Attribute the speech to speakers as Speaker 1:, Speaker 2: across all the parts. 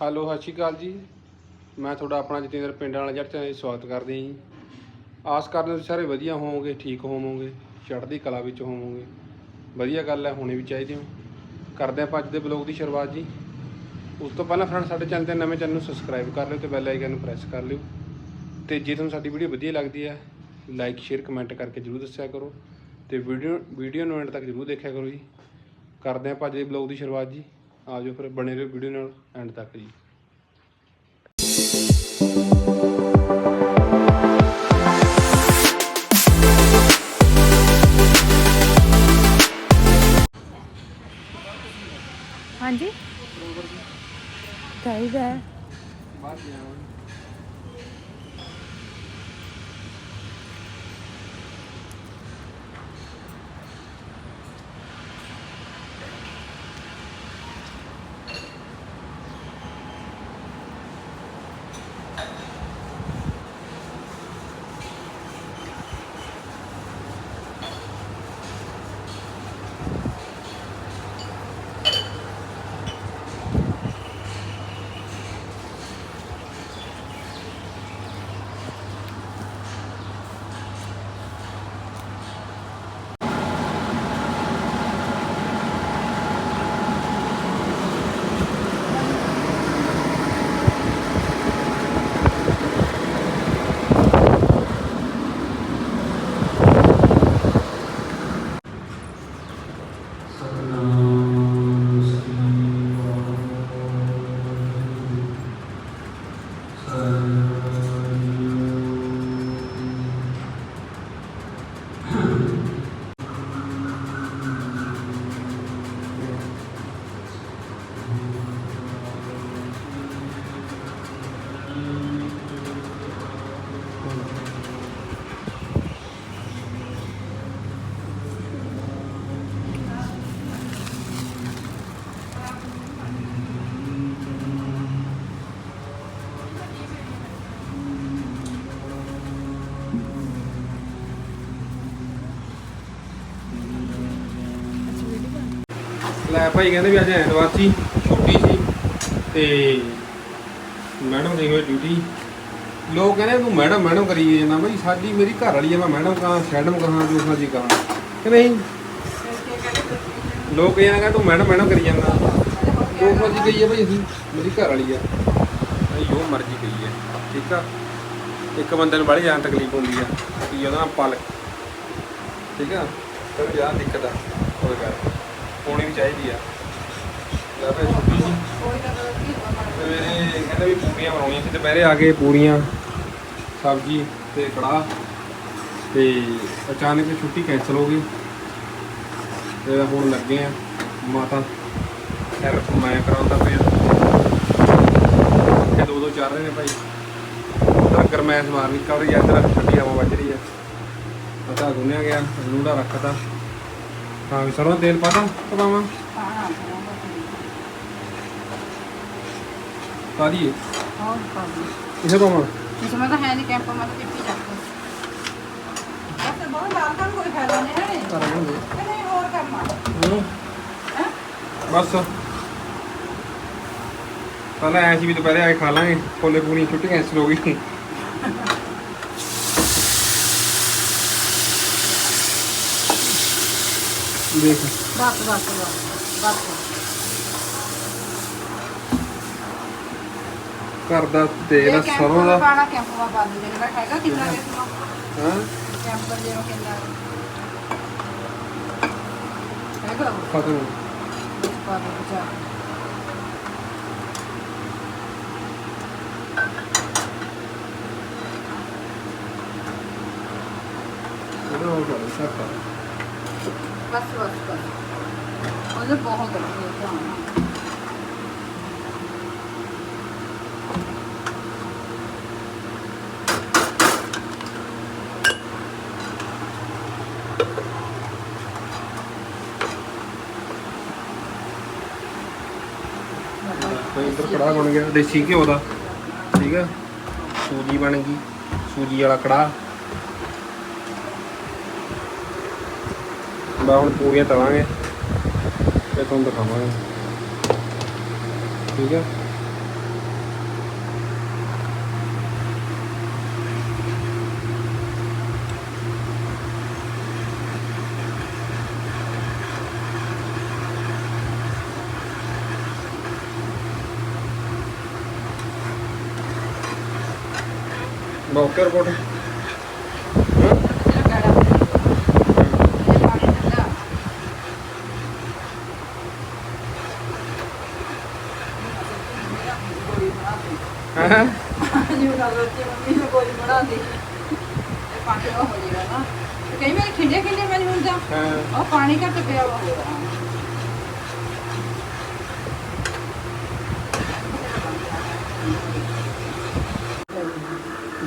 Speaker 1: Hello, ਸਤਿ ਸ਼੍ਰੀ ਅਕਾਲ ਜੀ। ਮੈਂ ਤੁਹਾਡਾ ਆਪਣਾ ਜਤਿੰਦਰ ਪਿੰਡ ਵਾਲਾ ਜੱਟ ਤੇ ਸਵਾਗਤ ਕਰਦੇ ਹਾਂ ਜੀ। ਆਸ ਕਰਦੇ ਹਾਂ ਤੁਸੀਂ ਸਾਰੇ ਵਧੀਆ ਹੋਵੋਗੇ, ਠੀਕ ਹੋਵੋਗੇ, ਚੜ੍ਹਦੀ ਕਲਾ ਵਿੱਚ ਹੋਵੋਗੇ। ਵਧੀਆ ਗੱਲ ਹੈ, ਹੋਣੀ ਵੀ ਚਾਹੀਦੀ ਹੋ। ਕਰਦੇ ਆਪਾਂ ਅੱਜ ਦੇ ਬਲੌਗ ਦੀ ਸ਼ੁਰੂਆਤ ਜੀ। ਉਸ ਤੋਂ ਪਹਿਲਾਂ ਫਰੈਂਡ ਸਾਡੇ ਚੈਨਲ ਤੇ ਨਵੇਂ ਚੈਨਲ ਨੂੰ ਸਬਸਕ੍ਰਾਈਬ ਕਰ ਲਿਓ ਤੇ ਬੈਲ ਆਈਕਨ ਨੂੰ ਪ੍ਰੈਸ ਕਰ ਲਿਓ। ਤੇ ਜੇ ਤੁਹਾਨੂੰ ਸਾਡੀ ਵੀਡੀਓ ਵਧੀਆ ਲੱਗਦੀ ਹੈ ਲਾਈਕ ਸ਼ੇਅਰ ਕਮੈਂਟ ਕਰਕੇ ਜਰੂਰ ਦੱਸਿਆ ਕਰੋ। ਤੇ ਵੀਡੀਓ ਵੀਡੀਓ ਨੂੰ ਐਂਡ ਤੱਕ ਜਰੂਰ ਦੇਖਿਆ ਕਰੋ ਜੀ। ਕਰਦੇ ਆਪਾਂ ਅੱਜ ਦੇ ਬਲੌਗ ਦੀ ਸ਼ੁਰੂਆਤ ਜੀ। ਆ ਜਾਓ ਫਿਰ ਬਣੇ ਰਹੋ ਵੀਡੀਓ ਨਾਲ ਐਂਡ ਤੱਕ ਜੀ।
Speaker 2: ਹਾਂਜੀ। ਚਾਹੀਦਾ ਹੈ।
Speaker 1: ਲੈ ਭਾਈ ਕਹਿੰਦੇ ਵੀ ਅੱਜ ਐਤਵਾਰ ਸੀ, ਛੁੱਟੀ ਸੀ ਤੇ ਮੈਡਮ ਦੀ ਹੋਈ ਡਿਊਟੀ। ਲੋਕ ਕਹਿੰਦੇ ਤੂੰ ਮੈਡਮ ਮੈਡਮ ਕਰੀ ਜਾਂਦਾ ਬਈ, ਸਾਡੀ ਮੇਰੀ ਘਰ ਵਾਲੀ ਆ, ਮੈਂ ਮੈਡਮ ਕਹਾਂ ਸ਼ੈਡਮ ਕਹਾਂ ਜੋ ਸਾਜੀ ਕਹਾਂ ਕਿ ਨਹੀਂ? ਲੋਕ ਇਹ ਕਹਿੰਦੇ ਤੂੰ ਮੈਡਮ ਮੈਡਮ ਕਰੀ ਜਾਂਦਾ। ਜੋ ਮਰਜ਼ੀ ਕਹੀ ਹੈ ਭਾਈ ਅਸੀਂ, ਮੇਰੀ ਘਰ ਵਾਲੀ ਆ। ਭਾਈ ਜੋ ਮਰਜ਼ੀ ਕਹੀ ਹੈ ਠੀਕ ਆ? ਇੱਕ ਬੰਦੇ ਨੂੰ ਬੜੀ ਜਾਨ ਤਕਲੀਫ ਹੁੰਦੀ ਆ, ਕੀ ਉਹਦਾ ਪਲਕ। ਠੀਕ ਆ? ਫਿਰ ਜ਼ਿਆਦਾ ਦਿੱਕਤ ਆ ਕੋਈ ਗੱਲ। ਪਾਉਣੀ ਵੀ ਚਾਹੀਦੀ ਆ। ਲੈ ਭਾਈ। ਛੁੱਟੀ ਸੀ ਸਵੇਰੇ ਕਹਿੰਦੇ ਵੀ ਪੂਰੀਆਂ ਬਣਾਉਣੀਆਂ ਸੀ, ਦੁਪਹਿਰੇ ਆ ਕੇ ਪੂਰੀਆਂ ਸਬਜ਼ੀ ਤੇ ਕੜਾਹ ਤੇ ਅਚਾਨਕ ਛੁੱਟੀ ਕੈਂਸਲ ਹੋ ਗਈ। ਤੇ ਹੁਣ ਲੱਗੇ ਆ ਮਾਤਾ। ਹੈਲਪ ਮੈਂ ਕਰਾਉਂਦਾ ਪਿਆ। ਇਹ ਦੋ ਦੋ ਚੱਲ ਰਹੇ ਨੇ ਭਾਈ। ਉਧਰ ਗਰਮੈਸ਼ ਮਾਰਨੀ ਕਵਰ ਜਾਂ ਇੱਧਰ ਠੰਡੀ ਹਵਾ ਵੱਜ ਰਹੀ ਆ। ਪਤਾ ਗੁੰਨਿਆ ਗਿਆ ਲੂੜਾ ਰੱਖਤਾ। ਹਾਂ ਸਰੋਂ ਤੇਲ ਪਾ ਦਾਂ ਪਵਾਵਾਂ ਹਾਂ ਪਾ ਦਈਏ? ਹੋਰ
Speaker 2: ਪਾ ਪਾਵਾਂ? ਇਸ ਮੈਂ ਤਾਂ ਹੈ ਨਹੀਂ ਕੈਂਪ ਮੈਂ ਤਾਂ ਟਿੱਪੀ ਜਾਂਦਾ ਤੇ ਬਹੁਤ ਲਾਲ ਕੋਈ ਫਾਇਦਾ
Speaker 1: ਨਹੀਂ ਹੈ।
Speaker 2: ਨਹੀਂ ਹੋਰ ਕੰਮ
Speaker 1: ਆ ਬਸ। ਪਹਿਲਾਂ ਐਸੀ ਵੀ ਦੁਪਹਿਰੇ ਆਏ ਖਾ ਲਾਂਗੇ। ਕੋਲੇ ਪੂਰੀ ਛੁੱਟੀਆਂ ਇਸ ਲੋਗੀ ਦੇਖ।
Speaker 2: ਬਸ ਬਸ ਬਸ ਬਸ।
Speaker 1: ਘਰ ਦਾ ਤੇਲ ਆ, ਸਰੋਂ ਦਾ
Speaker 2: ਪਾਣਾ ਕੈਂਪਵਾ ਬਾਦੀ ਦੇ ਜਿਹੜਾ ਹੈਗਾ ਕਿੰਨਾ ਦੇਖ
Speaker 1: ਲਓ
Speaker 2: ਹਾਂ। ਕੈਂਪਰ ਜਿਹੜਾ ਕਿੰਨਾ ਹੈਗਾ।
Speaker 1: ਉਹ, ਪਤਾ ਨਹੀਂ ਵਿੱਚ
Speaker 2: ਪਾ ਦੋ ਜਾ
Speaker 1: ਇਹਦਾ ਹੋਰ ਕਰ। ਸਕਦਾ
Speaker 2: ਬਸ ਬਸ ਬਸ ਉਹਦੇ ਬਹੁਤ ਅੱਛੇ ਧਿਆਨ
Speaker 1: ਇੱਧਰ ਕੜਾਹ ਬਣ ਗਿਆ ਦੇਸੀ ਘਿਓ ਦਾ ਠੀਕ ਆ ਸੂਜੀ ਬਣ ਗਈ। ਸੂਜੀ ਵਾਲਾ ਕੜਾਹ। ਬਾ ਹੁਣ ਪੂਰੀਆਂ ਤਲਾਂਗੇ ਤੇ ਤੁਹਾਨੂੰ ਦਿਖਾਵਾਂਗੇ। ਠੀਕ ਹੈ
Speaker 2: डॉक्टर ਕੋਟ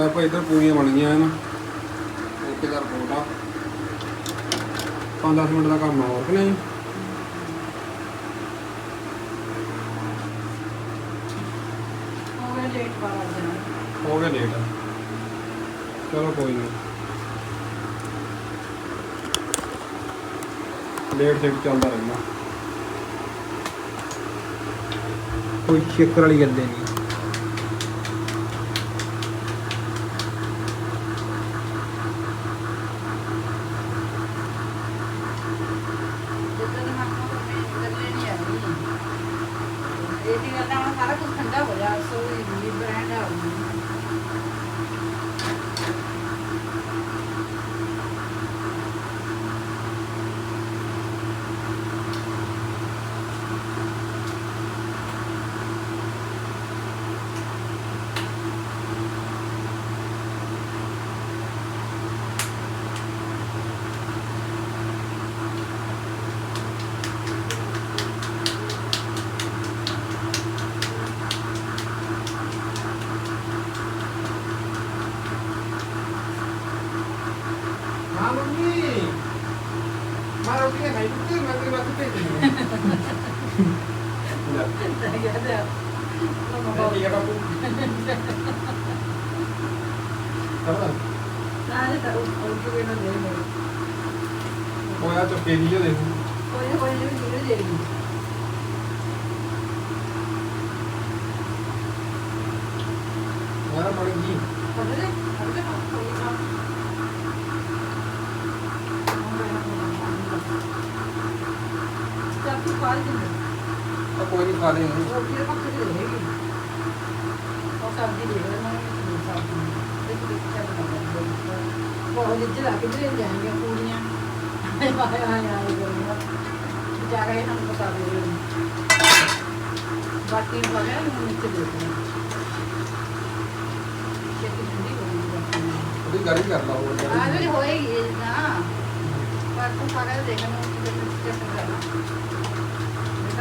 Speaker 1: ਲੈ ਭਾਈ ਇਧਰ ਪੂਰੀਆਂ ਬਣ ਗਈਆਂ ਹਨ। ਓਕੇ ਦਾ ਰਿਪੋਰਟ ਆ। 5-10 ਮਿੰਟ ਦਾ ਕੰਮ ਹੋਰ ਕਿ ਨਹੀਂ?
Speaker 2: ਹੋ ਗਿਆ ਲੇਟ
Speaker 1: ਚਲੋ ਕੋਈ ਨਹੀਂ। ਲੇਟ ਸੇਟ ਚੱਲਦਾ ਰਹਿੰਦਾ। ਕੋਈ ਚੱਕਰ ਵਾਲੀ ਗੱਲ ਨਹੀਂ
Speaker 2: ਜਿੱਦਾਂ ਦੀ ਮਾਂ ਕੋਲ ਮੈਂ ਗੱਲੇ ਨਹੀਂ ਆਈ ਇਹ ਦੀ ਗੱਲ ਨਾਲ ਸਾਰਾ ਕੁਝ ਠੰਡਾ ਹੋ ਗਿਆ ਸੋ ਇਹ ਬ੍ਰਾਂਡ ਆ
Speaker 1: ਹਾਂ ਮੰਮੀ ਮੈਂ ਰੋਟੀ ਖਾਈ ਪੁੱਤ ਮੈਂ ਤੇਰੇ ਵਾਸਤੇ ਭੇਜਣੀ ਹੈ ਲੈ
Speaker 2: ਯਾਦ ਆ
Speaker 1: ਠੀਕ ਹੈ ਬਾਪੂ ਕਰਦਾ
Speaker 2: ਸਾਰੇ ਤਾਂ ਉਹ ਕੋਈ ਨਾ ਦੇ ਦੇ
Speaker 1: ਹੋਇਆ ਚੁੱਕੇ ਦੀ ਜੋ ਦੇਖੋ
Speaker 2: ਕੋਈ ਕੋਈ ਨਹੀਂ ਦੇ ਦੇ
Speaker 1: ਯਾਰ ਬਣ ਗਈ
Speaker 2: ਪੜ੍ਹ ਲੈ ਪੜ੍ਹ ਲੈ ਕੋਈ ਨਾ ਚਾਹ ਤੂੰ ਪਾ ਦੇ
Speaker 1: ਤਾਂ ਕੋਈ ਨਹੀਂ ਖਾ ਲੈਂਗੇ
Speaker 2: ਰੋਟੀ ਦੇ ਪੱਕੇ ਦੇ ਰਹੇਗੀ ਉਹ ਸਬਜ਼ੀ ਦੇ ਦੇ ਮੈਂ ਸਬਜ਼ੀ ਇੱਕ ਇੱਕ ਚੱਲ ਬਣਾਉਂਦਾ ਬਹੁਤ ਲਿੱਜ ਲਾ ਕੇ ਦੇ ਜਾਣਗੇ ਪੂਰੀਆਂ। ਆਏ ਆਏ ਆਏ ਗਰਮਾ ਜਾ ਕੇ ਹਮ ਬਤਾ ਦੇ ਬਾਕੀ ਵਗੈਰਾ ਨੂੰ ਨੀਚੇ ਦੇ ਦੇ ਛੇਤੀ ਠੰਡੀ ਹੋ ਗਈ ਬਾਕੀ
Speaker 1: ਉਹਦੀ ਗੱਲ ਹੀ ਕਰ ਲਾ ਹੋਰ
Speaker 2: ਆ ਜਿਹੜੀ ਹੋਏਗੀ ਇਹ ਨਾ ਪਰ ਤੂੰ ਸਾਰਾ ਦੇਖਣ ਨੂੰ ਕਿਤੇ ਕਿਤੇ ਕਰਨਾ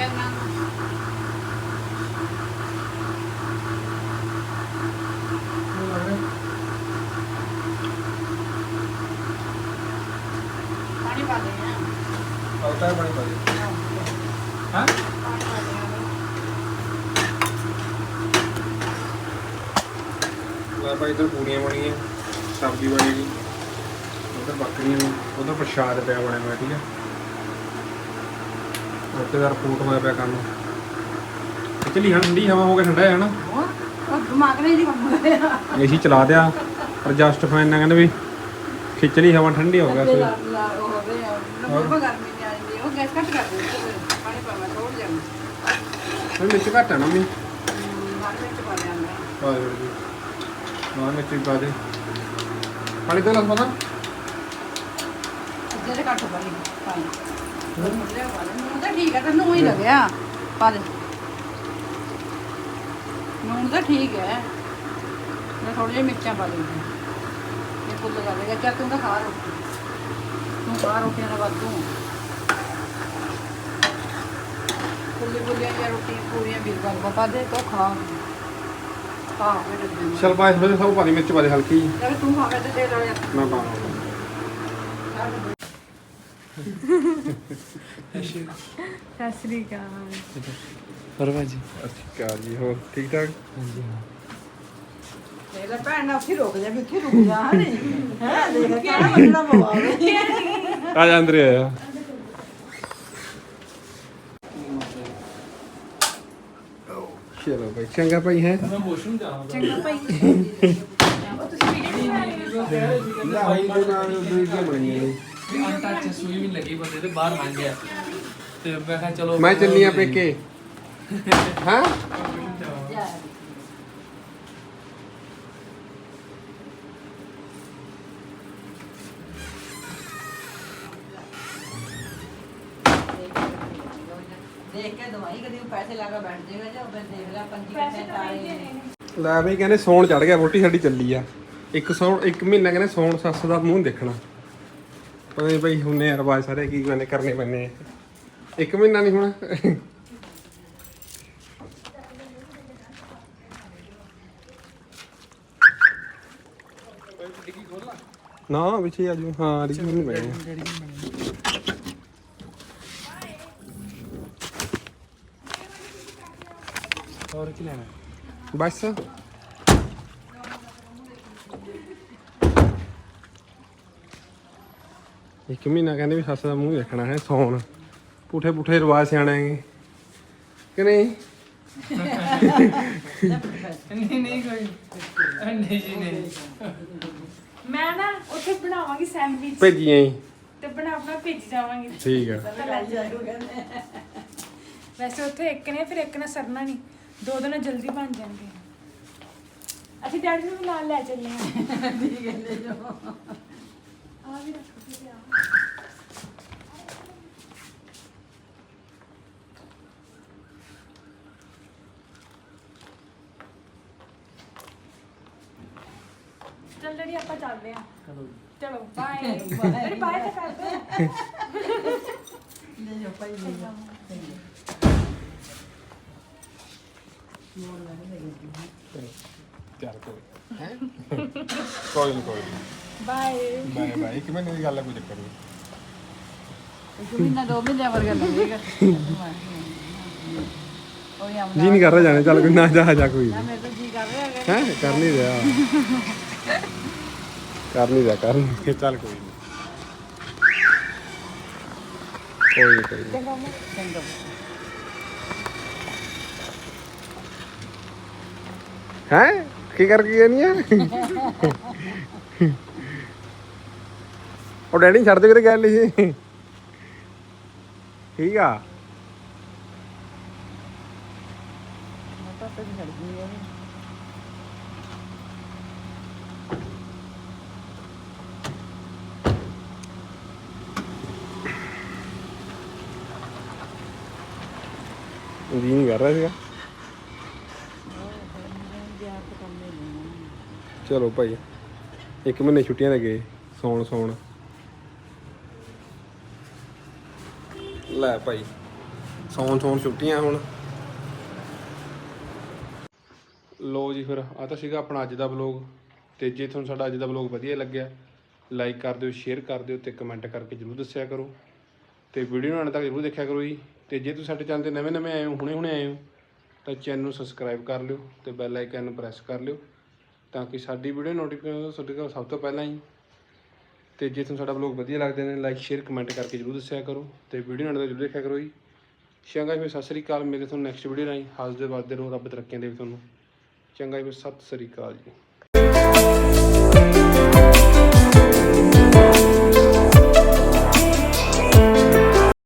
Speaker 1: กันนะ
Speaker 2: ਪਾਣੀ ਪਾ ਦੇ ਨਾ
Speaker 1: ਪਤਾ ਪੂੜੀਆਂ ਬਣੀਆਂ, ਸਬਜ਼ੀ ਬਣੀ ਜੀ। ਉਧਰ ਪ੍ਰਸ਼ਾਦ ਪਿਆ ਬਣਿਆ ਹੋਇਆ, ਠੀਕ ਹੈ। ਉੱਤੇ ਦਾ ਰਿਪੋਰਟ ਹੋਇਆ ਪਿਆ ਕੰਮ। ਚਲੀ ਹਣ ਠੰਡੀ ਹਵਾ ਹੋ ਗਿਆ ਠੰਡਾ ਹੈ ਨਾ।
Speaker 2: ਉਹ ਦਿਮਾਗ ਨੇ ਹੀ ਕੰਮ ਕਰਿਆ
Speaker 1: ਏਸੀ ਚਲਾ ਦਿਆ ਐਡਜਸਟ ਫੈਨ ਨਾਲ ਕਹਿੰਦੇ ਵੀ ਖਿੱਚਲੀ ਹਵਾ ਠੰਡੀ ਹੋ ਗਿਆ ਤੇ
Speaker 2: ਲਾ- ਲਾ ਉਹ ਹੋਵੇ ਗਰਮੀ ਨਹੀਂ ਆਉਂਦੀ ਉਹ ਗੈਸ ਘੱਟ ਕਰ ਦਿੰਦੀ ਹੈ, ਪਾਣੀ ਪਾਵਾਂ ਥੋੜ ਜਾਂਦਾ
Speaker 1: ਫਿਰ ਮਿਰਚ ਘੱਟ ਹੈ ਨਾ
Speaker 2: ਮੈਂ।
Speaker 1: ਪਾ ਦੇ ਜੀ। ਹਾਂ ਮਿਰਚ ਵੀ ਪਾ ਦੇ। ਪਾਣੀ ਤਾਂ ਲੱਗ
Speaker 2: ਪਤਾ ਜਿਹੜੇ ਘੱਟ ਮੁੰਡੇ ਵਾਲੇ ਨੂੰ ਤਾਂ ਠੀਕ ਹੈ ਤੈਨੂੰ ਹੀ ਲੱਗਿਆ। ਪਾ ਦੇ ਨੂਣ ਤਾਂ ਠੀਕ ਹੈ। ਮੈਂ ਥੋੜੀ ਜਿਹੀ ਮਿਰਚਾਂ ਪਾ ਲੂੰਗੀ ਇਹ ਕੁੱਲ ਕਰ ਦੇਗਾ ਚੱਲ ਤੂੰ ਤਾਂ ਖਾ ਰੋਟੀ। ਤੂੰ ਖਾ ਰੋਟੀਆਂ ਦਾ ਵਾਧੂ। ਕੁੱਲੀ ਕੁੱਲੀਆਂ ਜਾਂ ਰੋਟੀ ਪੂਰੀਆਂ ਵੀ ਕਰ ਪਾ ਦੇ ਤੋ ਖਾ। ਖਾ ਫਿਰ ਦੇ
Speaker 1: ਚਲ ਪਾਇਸ ਬਦੇ ਸਭ ਪਾ ਦੇ ਮਿਰਚ ਪਾ ਦੇ ਹਲਕੀ।
Speaker 2: ਚੱਲ ਤੂੰ ਖਾਵੇ ਤੇ ਦੇ ਲੋ ਯਾਰ
Speaker 1: ਮੈਂ ਪਾ
Speaker 3: ਸਤਿ ਸ੍ਰੀ ਅਕਾਲ
Speaker 4: ਪਰਵਾ ਜੀ।
Speaker 1: ਅੱਛਾ ਜੀ ਹੋਰ ਠੀਕ ਠਾਕ?
Speaker 4: ਹਾਂਜੀ ਹਾਂ।
Speaker 2: ਦੇਖ ਲੈ ਭੈਣ ਨਾਲ ਉੱਥੇ ਰੁਕ ਜਾ ਵੀ ਉੱਥੇ ਰੁਕ ਜਾ ਹਣੀ ਹੈ ਦੇਖ ਕਿਹੜਾ ਮੰਨਣਾ ਪਵਾਵੇ
Speaker 1: ਆ ਜਾ ਅੰਦਰ ਆਇਆ ਚਲੋ ਭਾਈ ਚੰਗਾ ਭਾਈ ਹੈ?
Speaker 4: ਮੈਂ ਵਾਸ਼ਰੂਮ ਜਾਣਾ
Speaker 3: ਚੰਗਾ ਭਾਈ
Speaker 1: ਭਾਈ ਦੇ ਨਾਲ ਵੀਡੀਓ ਬਣਾਈਆਂ ਨੇ
Speaker 4: ਅਨਟੱਚ ਸੂਈ ਵੀ ਲੱਗੀ ਬੰਦੇ ਤੇ ਬਾਹਰ ਲੰਘ ਗਿਆ। ਤੇ ਮੈਂ ਕਿਹਾ ਚਲੋ
Speaker 1: ਮੈਂ ਚੱਲੀ ਆ ਪੇਕੇ। ਹਾਂ?
Speaker 2: ਦੇਖ ਕੇ ਦਵਾਈ ਕਦੀ ਪੈਸੇ ਲਾ ਕੇ ਬੈਠ ਜਾਏਗਾ ਜਾਂ ਫਿਰ ਦੇਖ ਲੈ 25% ਆ ਰਹੇ ਨੇ।
Speaker 1: ਲੈ ਬਈ ਕਹਿੰਦੇ ਸੌਣ ਚੜ ਗਿਆ ਵੋਟੀ ਸਾਡੀ ਚੱਲੀ ਆ। ਇੱਕ ਸੌਣ ਇੱਕ ਮਹੀਨਾ ਕਹਿੰਦੇ ਸੌਣ ਸੱਸ ਦਾ ਮੂੰਹ ਦੇਖਣਾ। ਪਤਾ ਨਹੀਂ ਬਈ ਹੁੰਨੇ ਆ ਰਵਾਜ ਸਾਰੇ ਕੀ ਕਹਿੰਦੇ ਕਰਨੇ ਪੈਣੇ ਆ। ਇੱਕ ਮਹੀਨਾ ਨਹੀਂ ਹੋਣਾ। ਨਾ ਪਿੱਛੇ ਆ ਜੂ ਹਾਂ ਰਿਜੀ ਨਹੀਂ ਪੈਣੇ
Speaker 4: ਹੋਰ ਕੀ ਲੈਣਾ?
Speaker 1: ਬਸ। ਇੱਕ ਮਹੀਨਾ ਕਹਿੰਦੇ ਵੀ ਸੱਸ ਦਾ ਮੂੰਹ ਦੇਖਣਾ ਹੈ ਸੌਣ। ਪੁੱਠੇ ਪੁੱਠੇ ਰਿਵਾਜ ਸਿਆਣੇ ਹੈਗੇ। ਕਿ ਨਹੀਂ?
Speaker 4: ਨਹੀਂ ਨਹੀਂ ਕੋਈ ਨਹੀਂ ਜੀ ਨਹੀਂ
Speaker 3: ਮੈਂ ਨਾ ਉੱਥੇ ਬਣਾਵਾਂਗੀ ਸੈਂਡਵਿਚ।
Speaker 1: ਭੇਜੀਆਂ ਹੀ।
Speaker 3: ਤੇ ਬਣਾ ਬਣਾ ਭੇਜ ਜਾਵਾਂਗੀ।
Speaker 1: ਠੀਕ ਆ।
Speaker 3: ਵੈਸੇ ਉੱਥੇ ਇੱਕ ਨੇ ਫਿਰ ਇੱਕ ਨੇ ਸਰਨਾ ਨਹੀਂ। ਦੋ ਦਿਨ ਜਲਦੀ ਬਣ ਜਾਣਗੇ। ਅਸੀਂ ਡੈਡੀ ਨੂੰ ਵੀ ਨਾਲ ਲੈ ਚੱਲੇ ਹਾਂ।
Speaker 2: ਠੀਕ ਹੈ ਲੈ ਜਾਓ।
Speaker 3: ਆ ਆ ਚੱਲ ਡੈਡੀ ਆਪਾਂ ਚੱਲਦੇ ਹਾਂ।
Speaker 4: ਚਲੋ
Speaker 3: ਚਲੋ ਬਾਏ ਡੈਡੀ ਬਾਏ ਤਾਂ ਕਰ ਦੋ
Speaker 2: ਲੈ ਜਾਓ ਭਾਈ ਲੈ ਜਾਓ।
Speaker 1: ਚੱਲ ਕੋਈ ਹੈ? ਕੋਈ ਨਹੀਂ ਕੋਈ ਨਹੀਂ
Speaker 3: ਬਾਏ
Speaker 1: ਬਾਏ ਬਾਏ ਇੱਕ ਮਹੀਨੇ ਦੀ ਗੱਲ ਹੈ ਕੋਈ ਚੱਕਰ ਨਹੀਂ
Speaker 2: ਇੱਕ ਮਹੀਨਾ ਦੋ ਮਹੀਨੇ ਵਰਗਾ ਲੱਗੇਗਾ ਕੋਈ ਆਮਦਾ
Speaker 1: ਜੀ ਨਹੀਂ ਕਰ ਰਿਹਾ ਜਾਣੇ ਚੱਲ ਕੋਈ ਨਾ ਜਾ ਜਾ ਕੋਈ
Speaker 2: ਨਾ। ਮੇਰੇ ਤਾਂ ਜੀ ਕਰ ਰਿਹਾ ਹੈਗਾ।
Speaker 1: ਹੈ? ਕਰ ਨਹੀਂ ਰਿਹਾ। ਕਰ ਨਹੀਂ ਰਿਹਾ ਕਰ ਨਹੀਂ ਰਿਹਾ, ਚੱਲ ਕੋਈ ਨਹੀਂ ਕੋਈ ਨਹੀਂ ਕੋਈ ਨੀ।
Speaker 3: ਚੰਗਾ ਮੈਂ
Speaker 2: ਚੰਗਾ
Speaker 1: ਹੈਂ? ਕੀ ਕਰ ਕੀ ਨਹੀਂ ਆ? ਉਹ ਡੈਡੀ ਛੱਡ ਦੇ ਕਿਤੇ ਗੱਲ ਸੀ ਠੀਕ ਆ? ਜੀ ਨਹੀਂ ਕਰ ਰਿਹਾ ਸੀਗਾ। ਚਲੋ ਭਾਈ। ਇੱਕ ਮਹੀਨੇ ਛੁੱਟੀਆਂ ਤੇ ਗਏ, ਸੌਣ ਸੌਣ। ਲੈ ਭਾਈ, ਸੌਣ ਸੌਣ ਛੁੱਟੀਆਂ ਹੁਣ। ਲੋ ਜੀ ਫਿਰ ਆ ਤਾਂ ਸੀਗਾ ਆਪਣਾ ਅੱਜ ਦਾ ਵਲੌਗ ਤੇ ਜੇ ਤੁਹਾਨੂੰ ਸਾਡਾ ਅੱਜ ਦਾ ਵਲੌਗ ਵਧੀਆ ਲੱਗਿਆ ਲਾਈਕ ਕਰ ਦਿਓ ਸ਼ੇਅਰ ਕਰ ਦਿਓ ਤੇ ਕਮੈਂਟ ਕਰਕੇ ਜਰੂਰ ਦੱਸਿਆ ਕਰੋ। ਤੇ ਵੀਡੀਓ ਨੂੰ ਅੰਤ ਤੱਕ ਜਰੂਰ ਦੇਖਿਆ ਕਰੋ ਜੀ। ਤੇ ਜੇ ਤੁਸੀਂ ਸਾਡੇ ਚੈਨਲ ਤੇ ਨਵੇਂ ਨਵੇਂ ਆਏ ਹੋ ਹੁਣੇ ਹੁਣੇ ਆਏ ਹੋ, ਤਾਂ ਚੈਨਲ ਨੂੰ ਸਬਸਕ੍ਰਾਈਬ ਕਰ ਲਿਓ ਤੇ ਬੈਲ ਆਈਕਨ ਨੂੰ ਪ੍ਰੈਸ ਕਰ ਲਿਓ। ਤਾਂ ਕਿ ਸਾਡੀ ਵੀਡੀਓ ਨੋਟੀਫਿਕੇਸ਼ਨ ਤੁਹਾਡੇ ਕੋਲ ਸਭ ਤੋਂ ਪਹਿਲਾਂ ਹੀ ਤੇ ਜੇ ਤੁਹਾਨੂੰ ਸਾਡਾ ਵਲੌਗ ਵਧੀਆ ਲੱਗਦੇ ਨੇ ਲਾਈਕ ਸ਼ੇਅਰ ਕਮੈਂਟ ਕਰਕੇ ਜਰੂਰ ਦੱਸਿਆ ਕਰੋ। ਤੇ ਵੀਡੀਓ ਨੂੰ ਅੰਤ ਜਰੂਰ ਦੇਖਿਆ ਕਰੋ ਜੀ। ਚੰਗਾ ਜੀ, ਫਿਰ ਸਤਿ ਸ੍ਰੀ ਅਕਾਲ। ਮੇਰੇ ਤੁਹਾਨੂੰ ਨੈਕਸਟ ਵੀਡੀਓ ਰਾਹੀਂ। ਹੱਸਦੇ ਵੱਸਦੇ ਰਹੋ ਰੱਬ ਤਰੱਕੀਆਂ ਦੇਵੇ ਤੁਹਾਨੂੰ। ਚੰਗਾ ਜੀ, ਫਿਰ ਸਤਿ ਸ੍ਰੀ ਅਕਾਲ ਜੀ।